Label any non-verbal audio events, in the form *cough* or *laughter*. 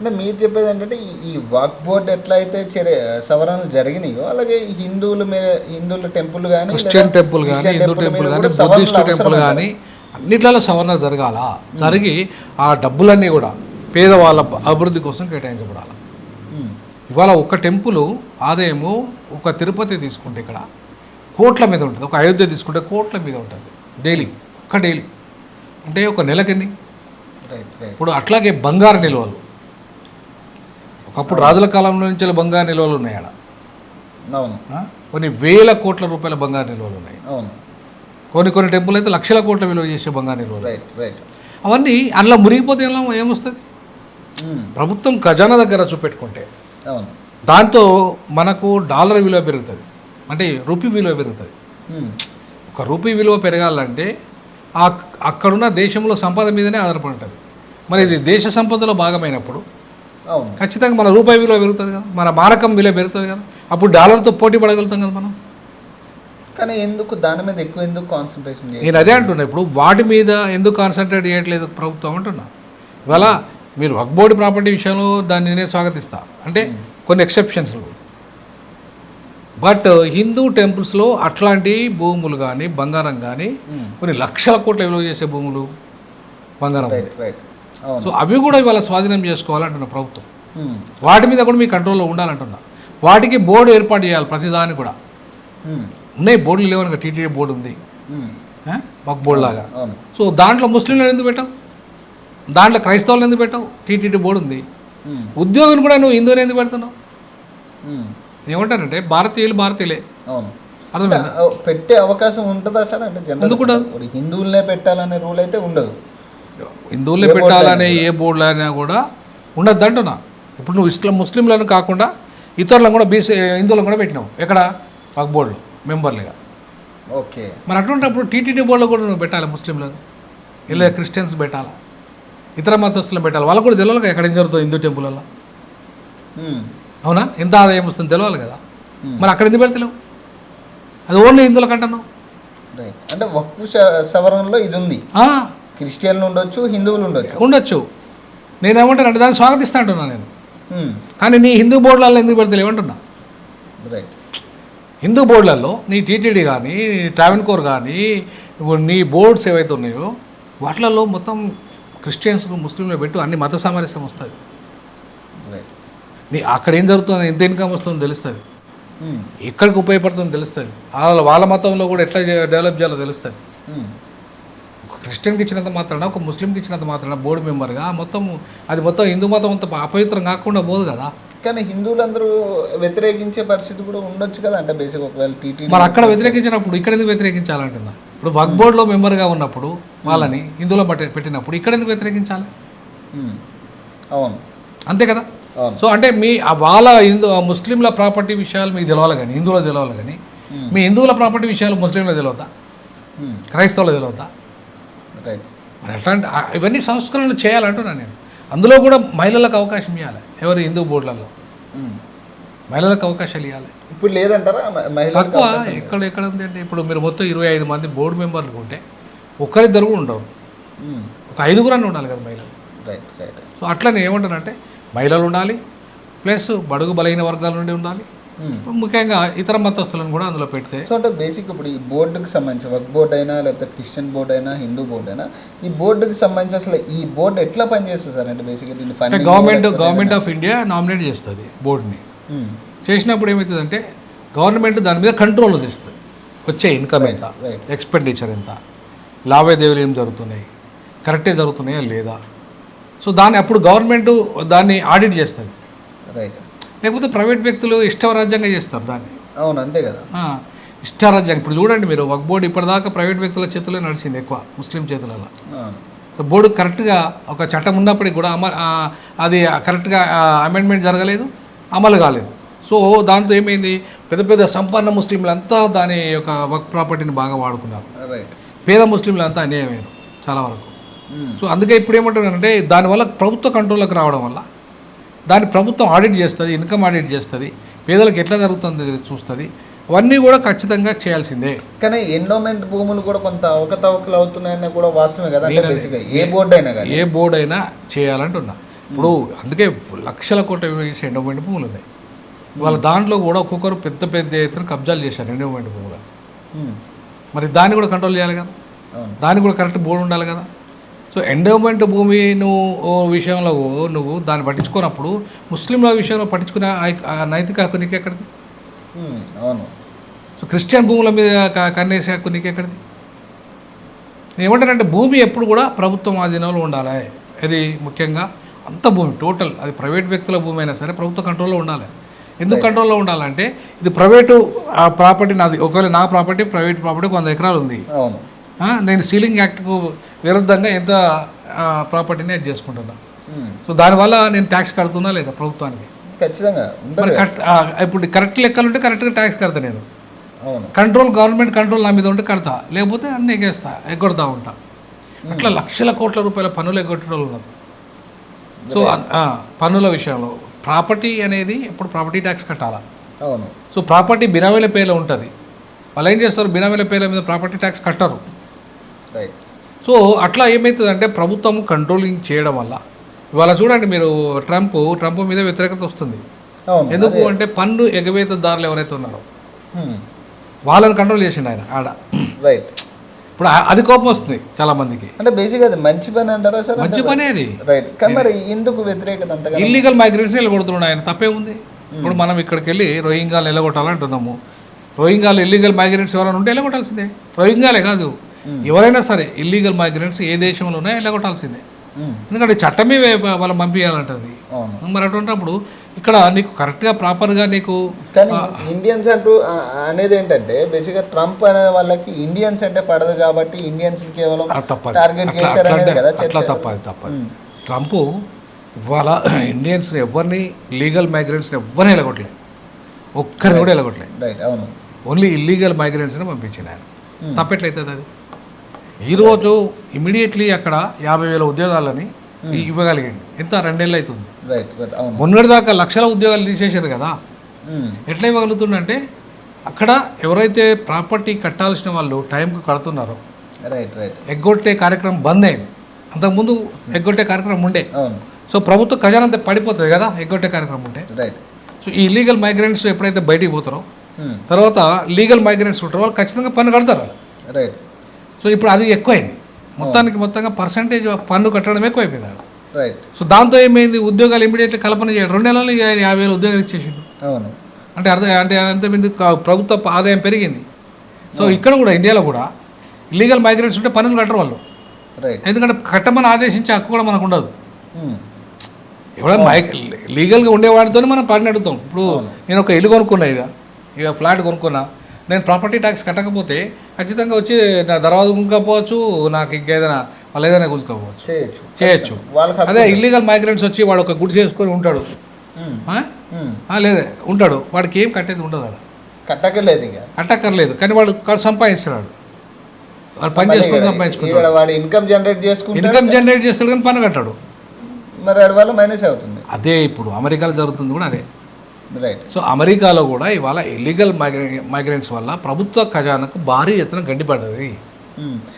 అంటే మీరు చెప్పేది ఏంటంటే ఈ- వాక్ బోర్డ్ ఎట్లయితే చర్య సవరణలు జరిగినాయో అలాగే హిందువుల మీద హిందువుల టెంపుల్ కానీ క్రిస్టియన్ టెంపుల్ కానీ హిందూ టెంపుల్ కానీ బుద్ధిస్ట్ టెంపుల్ కానీ అన్నిట్లలో సవరణ జరగాల. జరిగి ఆ డబ్బులన్నీ కూడా పేదవాళ్ళ అభివృద్ధి కోసం కేటాయించబడాలి. ఇవాళ ఒక టెంపుల్ ఆదాయము ఒక తిరుపతి తీసుకుంటే ఇక్కడ కోట్ల మీద ఉంటుంది. ఒక అయోధ్య తీసుకుంటే కోట్ల మీద ఉంటుంది. డైలీ ఒక్క డైలీ. అంటే ఒక నెలకెన్ని? ఇప్పుడు అట్లాగే బంగారు నిల్వలు. ఒకప్పుడు రాజుల కాలంలో నుంచి బంగారు నిల్వలు ఉన్నాయి ఆడ. అవును? కొన్ని వేల కోట్ల రూపాయల బంగారు నిల్వలు ఉన్నాయి. అవును. కొన్ని కొన్ని టెంపుల్ అయితే లక్షల కోట్ల విలువ చేసే బంగారు నిల్వలు రైట్ రైట్ అవన్నీ అందులో మురిగిపోతే ఎలా ఏమొస్తుంది? ప్రభుత్వం ఖజానా దగ్గర చూపెట్టుకుంటే అవును. దాంతో మనకు డాలర్ విలువ పెరుగుతుంది. అంటే రూపీ విలువ పెరుగుతుంది. ఒక రూపీ విలువ పెరగాలంటే అక్కడున్న దేశంలో సంపద మీదనే ఆధారపడి ఉంటుంది. మరి ఇది దేశ సంపదలో భాగమైనప్పుడు ఖచ్చితంగా మన రూపాయి విలువ పెరుగుతుంది కదా మన మారకం విలువ పెరుగుతుంది కదా. అప్పుడు డాలర్తో పోటీ పడగలుగుతాం కదా మనం. కానీ ఎందుకు దాని మీద ఎక్కువ ఎందుకు కాన్సన్ట్రేషన్ నేను అదే అంటున్నా ఇప్పుడు వాటి మీద ఎందుకు కాన్సన్ట్రేట్ చేయట్లేదు ప్రభుత్వం అంటున్నా. ఇవాళ మీరు వక్బోర్డు ప్రాపర్టీ విషయంలో దాన్ని నేను స్వాగతిస్తా. అంటే కొన్ని ఎక్సెప్షన్స్ బట్ హిందూ టెంపుల్స్లో అట్లాంటి భూములు కానీ బంగారం కానీ. కొన్ని లక్షల కోట్ల విలువ చేసే భూములు బంగారం సో అవి కూడా ఇవాళ స్వాధీనం చేసుకోవాలంటున్నా ప్రభుత్వం. వాటి మీద కూడా మీ కంట్రోల్లో ఉండాలంటున్నా. వాటికి బోర్డు ఏర్పాటు చేయాలి ప్రతిదాని కూడా. ఉన్నాయి బోర్డులు లేవనుక టీటీడీ బోర్డు ఉంది. ఉమ్. ఒక బోర్డు లాగా. సో దాంట్లో ముస్లింలను ఎందుకు పెట్టావు? దాంట్లో క్రైస్తవులను ఎందుకు పెట్టావు? టీటీడీ బోర్డు ఉంది. ఉద్యోగం కూడా నువ్వు హిందువుని ఎందుకు పెడుతున్నావు. ఏమంటారంటే భారతీయులు భారతీయులే. అర్థమైందా? ఆ, పెట్టే అవకాశం ఉంటుందా సార్? అంటే జనరల్ హిందువులనే పెట్టాలనే రూల్ అయితే ఉండదు. హిందువులే పెట్టాలనే ఏ బోర్డులో అయినా కూడా. ఉండద్దు అంటున్నా ఇప్పుడు నువ్వు ఇస్లాం ముస్లింలను కాకుండా ఇతరులను కూడా బీసీ హిందువులను కూడా పెట్టినావు. ఎక్కడ? ఒక బోర్డులో మెంబర్లుగా. ఓకే. మరి అటువంటిప్పుడు టీటీడీ బోర్డులో కూడా నువ్వు పెట్టాలి ముస్లింలను? ఇలా క్రిస్టియన్స్ పెట్టాలా? ఇతర మతస్థులను పెట్టాలి? వాళ్ళకు కూడా తెలియాలి కదా ఎక్కడ ఏం జరుగుతుంది హిందూ టెంపుల్లో ఉమ్. అవునా? ఎంత ఆదాయం వస్తుంది తెలియాలి కదా. Hmm. మరి అక్కడ ఎందుకు పెడతలేవు? అది ఓన్లీ హిందువులకు అంటున్నావు అంటే వక్ఫ్ స- సవరణలో ఇది ఉంది. క్రిస్టియన్లు ఉండొచ్చు హిందువులు ఉండొచ్చు. ఉండొచ్చు. నేను ఏమంటాను అంటే దాన్ని స్వాగతిస్తా అంటున్నా నేను. కానీ నీ హిందూ బోర్డులలో ఎందుకు పెడతలేవు అంటున్నా. రైట్ హిందూ బోర్డులలో నీ టీటీడీ కానీ ట్రావెన్ కోర్ కానీ నీ బోర్డ్స్ ఏవైతే ఉన్నాయో వాటిలలో మొత్తం క్రిస్టియన్స్ ముస్లింలు పెట్టు అన్ని మత సామరస్యం వస్తుంది. రైట్ నీ అక్కడ ఏం జరుగుతుందో ఎంత ఇన్కమ్ వస్తుందో తెలుస్తుంది. ఎక్కడికి ఉపయోగపడుతుందో తెలుస్తుంది. వాళ్ళ వాళ్ళ మతంలో కూడా ఎట్లా డెవలప్ చేయాలో తెలుస్తుంది. క్రిస్టియన్కి ఇచ్చినంత మాత్రాన ఒక ముస్లింకి ఇచ్చినంత మాత్రాన బోర్డు మెంబర్గా మొత్తం అది మొత్తం హిందూ మతం అంత అపవిత్రం కాకుండా పోదు కదా. కానీ హిందువులందరూ వ్యతిరేకించే పరిస్థితి కూడా ఉండొచ్చు కదా అంటే బేసిక్ ఒకవేళ టీటీ మరి అక్కడ వ్యతిరేకించినప్పుడు ఇక్కడ ఎందుకు వ్యతిరేకించాలంటున్నా? ఇప్పుడు వక్ బోర్డులో మెంబర్గా ఉన్నప్పుడు వాళ్ళని హిందువులో పట్టి పెట్టినప్పుడు ఇక్కడ ఎందుకు వ్యతిరేకించాలి? అవును. అంతే కదా? సో అంటే మీ వాళ్ళ హిందూ ముస్లింల ప్రాపర్టీ విషయాలు మీకు తెలవాలి కానీ హిందువులో తెలవాలి కానీ. మీ హిందువుల ప్రాపర్టీ విషయాలు ముస్లింలో తెలియదా. క్రైస్తవులో తెలియదా మరి అట్లాంటి ఇవన్నీ సంస్కరణలు చేయాలంటున్నాను నేను. అందులో కూడా మహిళలకు అవకాశం ఇవ్వాలి ఎవరు హిందూ బోర్డులలో. మహిళలకు అవకాశాలు ఇవ్వాలి ఇప్పుడు లేదంటారా? తక్కువ ఎక్కడ ఎక్కడ ఉంది అంటే ఇప్పుడు మీరు మొత్తం ఇరవై ఐదు మంది బోర్డు మెంబర్లు ఉంటే ఒక్కరిద్దరు కూడా ఉమ్. ఒక ఐదుగురు అని ఉండాలి కదా మహిళలు. Right right. సో అట్లా నేను ఏమంటానంటే మహిళలు ఉండాలి ప్లస్ బడుగు బలహీన వర్గాల నుండి ఉండాలి. ముఖ్యంగా ఇతర మతస్థులను కూడా అందులో పెడితే. సో అంటే బేసిక్ ఇప్పుడు ఈ బోర్డుకి సంబంధించి వర్క్ బోర్డు అయినా లేకపోతే క్రిస్టియన్ బోర్డు అయినా హిందూ బోర్డు అయినా ఈ బోర్డుకి సంబంధించి అసలు ఈ బోర్డు ఎట్లా పనిచేస్తుంది సార్? అంటే బేసిక్గా దీన్ని government government of India nominate చేస్తుంది బోర్డుని. Hmm. చేసినప్పుడు ఏమవుతుందంటే గవర్నమెంట్ దాని మీద కంట్రోల్ చేస్తుంది. వచ్చే ఇన్కమ్ ఎంత. ఎక్స్పెండిచర్ ఎంత లావాదేవీలు ఏం జరుగుతున్నాయి కరెక్టే జరుగుతున్నాయా లేదా? సో దాన్ని అప్పుడు గవర్నమెంట్ దాన్ని ఆడిట్ చేస్తుంది. రైట్ లేకపోతే ప్రైవేట్ వ్యక్తులు ఇష్టరాజ్యంగా చేస్తారు దాన్ని. అవును అంతే కదా. ఇష్టారాజ్యం ఇప్పుడు చూడండి మీరు వక్ బోర్డు ఇప్పటిదాకా ప్రైవేట్ వ్యక్తుల చేతిలో నడిచింది ఎక్కువ ముస్లిం చేతులలో. సో బోర్డు కరెక్ట్గా ఒక చట్టం ఉన్నప్పటికీ కూడా అమలు ఆ, అది కరెక్ట్గా అమెండ్మెంట్ జరగలేదు అమలు కాలేదు. సో దాంతో ఏమైంది? పెద్ద పెద్ద సంపన్న ముస్లింలంతా దాని యొక్క వర్క్ ప్రాపర్టీని బాగా వాడుకున్నారు. రైట్ పేద ముస్లింలంతా అన్యాయమైనారు చాలా వరకు. సో అందుకే ఇప్పుడు ఏమంటున్నారంటే దానివల్ల ప్రభుత్వ కంట్రోల్లోకి రావడం వల్ల దాన్ని ప్రభుత్వం ఆడిట్ చేస్తుంది ఇన్కమ్ ఆడిట్ చేస్తుంది పేదలకు ఎట్లా జరుగుతుంది చూస్తుంది అవన్నీ కూడా ఖచ్చితంగా చేయాల్సిందే. కానీ ఎండోమెంట్ భూములు కూడా కొంత అవకతవకలు అవుతున్నాయని కూడా వాస్తవమే కదా? బేసిక్గా ఏ బోర్డు అయినా కానీ. ఏ బోర్డు అయినా చేయాలంటున్నా. ఇప్పుడు అందుకే లక్షల కోట్ల చేసే ఎండోమెంట్ భూములు ఉన్నాయి. వాళ్ళ దాంట్లో కూడా ఒక్కొక్కరు పెద్ద పెద్ద ఎత్తున కబ్జాలు చేశారు ఎండోమెంట్ భూములు. మరి దాన్ని కూడా కంట్రోల్ చేయాలి కదా? దానికి కూడా కరెక్ట్ బోర్డు ఉండాలి కదా? సో ఎండోమెంట్ భూమి నువ్వు విషయంలో నువ్వు దాన్ని పట్టించుకున్నప్పుడు ముస్లింల విషయంలో పట్టించుకునే నైతిక హక్కు నీకు ఎక్కడిది అవును. సో క్రిస్టియన్ భూముల మీద కన్నేసే హక్కు నీకు ఎక్కడిది నేను ఏమంటానంటే భూమి ఎప్పుడు కూడా ప్రభుత్వం ఆధీనంలో ఉండాలి. అది ముఖ్యంగా అంత భూమి టోటల్ అది ప్రైవేట్ వ్యక్తుల భూమి అయినా సరే ప్రభుత్వ కంట్రోల్లో ఉండాలి. ఎందుకు కంట్రోల్లో ఉండాలంటే ఇది ప్రైవేటు ప్రాపర్టీ నాది ఒకవేళ నా ప్రాపర్టీ ప్రైవేట్ ప్రాపర్టీ వంద ఎకరాలు ఉంది. అవును. నేను సీలింగ్ యాక్ట్కు విరుద్ధంగా ఎంత ప్రాపర్టీని అది చేసుకుంటున్నా. సో దానివల్ల నేను ట్యాక్స్ కడుతున్నా లేదా ప్రభుత్వానికి? ఖచ్చితంగా ఇప్పుడు కరెక్ట్ లెక్కలు ఉంటే కరెక్ట్గా ట్యాక్స్ కడతా నేను. కంట్రోల్ గవర్నమెంట్ కంట్రోల్ నా మీద ఉంటే కడతా. లేకపోతే అన్ని ఎగేస్తా ఎగ్గొడతా ఉంటా. అట్లా లక్షల కోట్ల రూపాయల పన్నులు ఎగ్గొట్టిన వాళ్ళు ఉన్నారు సో పన్నుల విషయంలో ప్రాపర్టీ అనేది ఎప్పుడు ప్రాపర్టీ ట్యాక్స్ కట్టాలా? అవును. సో ప్రాపర్టీ బినామీల పేర్లో ఉంటుంది. వాళ్ళు ఏం చేస్తారు? బినామీల పేర్ల మీద ప్రాపర్టీ ట్యాక్స్ కట్టరు. సో అట్లా ఏమవుతుందంటే ప్రభుత్వం కంట్రోలింగ్ చేయడం వల్ల. ఇవాళ చూడండి మీరు ట్రంప్ ట్రంప్ మీద వ్యతిరేకత వస్తుంది. ఎందుకు అంటే పన్ను ఎగవేతదారులు ఎవరైతే ఉన్నారో. ఉమ్, వాళ్ళని కంట్రోల్ చేసిండు ఆయన ఆడ. రైట్ ఇప్పుడు అది కోపం వస్తుంది చాలా మందికి అంటే బేసిక్గా అది మంచి పని అంటారా సార్ మంచి పనే అది. రైట్ కానీ మరి ఎందుకు వ్యతిరేకత అంతగా? ఇల్లీగల్ మైగ్రెంట్స్ వెళ్ళగొడుతున్నాడు ఆయన తప్పే ఉంది. ఇప్పుడు మనం ఇక్కడికి వెళ్ళి రోహింగాలు వెళ్ళగొట్టాలంటున్నాము రోహింగాలు ఇల్లీగల్ మైగ్రెంట్స్ ఎవరైనా ఉంటే వెళ్ళగొట్టాల్సిందే రోహింగాలే కాదు. ఎవరైనా సరే ఇల్లీగల్ మైగ్రెంట్స్ ఏ దేశంలో ఉన్నా వెళ్ళగొట్టాల్సిందే. ఎందుకంటే చట్టమే వాళ్ళని పంపించాలంటది మరి అటువంటిప్పుడు ఇక్కడ నీకు కరెక్ట్గా ప్రాపర్గా నీకు కానీ ఇండియన్స్ అంటూ అనేది ఏంటంటే బేసిక్గా ట్రంప్ అనే వాళ్ళకి ఇండియన్స్ అంటే పడదు కాబట్టి ఇండియన్స్ కేవలం టార్గెట్ అట్లా చేశారు అట్లా కదా. తప్పది తప్పది. ట్రంప్ ఇవాళ *clears throat* ఇండియన్స్ని ఎవరిని లీగల్ మైగ్రెంట్స్ని ఎవరిని వెళ్ళగొట్టలేదు ఒక్కరిని కూడా వెళ్ళగొట్టలేదు రైట్ అవును. ఓన్లీ ఇల్లీగల్ మైగ్రెంట్స్ని పంపించిన ఆయన. తప్పెట్లయితుంది అది? ఈరోజు ఇమీడియట్లీ అక్కడ యాభై వేల ఉద్యోగాలని ఇవ్వగలిగింది. ఎంత? రెండేళ్ళు అవుతుంది. అవును. మొన్నటిదాకా లక్షల ఉద్యోగాలు తీసేశారు కదా. ఎట్లా ఇవ్వగలుగుతుందంటే అక్కడ ఎవరైతే ప్రాపర్టీ కట్టాల్సిన వాళ్ళు టైంకి కడుతున్నారో రైట్ రైట్ ఎగ్గొట్టే కార్యక్రమం బంద్ అయింది. అంతకుముందు ఎగ్గొట్టే కార్యక్రమం ఉండే. సో ప్రభుత్వ ఖజానా అంతా పడిపోతుంది కదా ఎగ్గొట్టే కార్యక్రమం ఉంటే. రైట్ సో ఈ లీగల్ మైగ్రెంట్స్ ఎప్పుడైతే బయటికి పోతారో తర్వాత లీగల్ మైగ్రెంట్స్ ఉంటారో వాళ్ళు ఖచ్చితంగా పన్ను కడతారు. రైట్ సో ఇప్పుడు అది ఎక్కువైంది. మొత్తానికి మొత్తంగా పర్సంటేజ్ పన్ను కట్టడం ఎక్కువైపోయింది ఆడ. రైట్ సో దాంతో ఏమైంది? ఉద్యోగాలు ఇమీడియట్లీ కల్పన చేయడం రెండు నెలలు యాభై వేల ఉద్యోగాలు ఇచ్చేసిండు. అవును. అంటే అర్థం అంటే అంత మంది క- ప్రభుత్వ ఆదాయం పెరిగింది. సో ఇక్కడ కూడా ఇండియాలో కూడా లీగల్ మైగ్రెంట్స్ ఉంటే పన్నులు కట్టరు వాళ్ళు. రైట్ ఎందుకంటే కట్టమని ఆదేశించే హక్కు కూడా మనకు ఉండదు. ఉమ్, ఎవడో మై లీగల్గా ఉండేవాడితోనే మనం పడిన అడుగుతాం. ఇప్పుడు నేను ఒక ఇల్లు కొనుక్కున్నా ఇక. ఇక ఫ్లాట్ కొనుక్కున్నా. నేను ప్రాపర్టీ ట్యాక్స్ కట్టకపోతే ఖచ్చితంగా వచ్చి నా దర్వాజా గుంజుకోపోవచ్చు నాకు ఇంకేదైనా వాళ్ళు ఏదైనా గుంజుకోపోవచ్చు. చేయొచ్చు. చేయొచ్చు. వాళ్ళకి అదే ఇల్లీగల్ మైగ్రెంట్స్ వచ్చి వాడు ఒక గుడి చేసుకొని ఉంటాడు. లేదే ఉంటాడు. వాడికి ఏం కట్టేది ఉండదు ఆడ. కట్టకలేదు ఇక. కట్టక్కర్లేదు. కానీ వాడు సంపాదిస్తున్నాడు వాడు పని చేసుకొని సంపాదించుకుంటాడు. వాడు ఇన్కమ్ జనరేట్ చేసుకుంటే ఇన్కమ్ జనరేట్ చేస్తాడు కానీ పన్ను కట్టాడు. మరి వాడి వల్ల మైనస్ అవుతుంది. అదే ఇప్పుడు అమెరికాలో జరుగుతుంది కూడా అదే. సో అమెరికాలో కూడా ఇవాళ ఇల్లీగల్ మైగ్రె మైగ్రెంట్స్ వల్ల ప్రభుత్వ ఖజానాకు భారీ ఎత్తున గండిపడ్డది ఉమ్.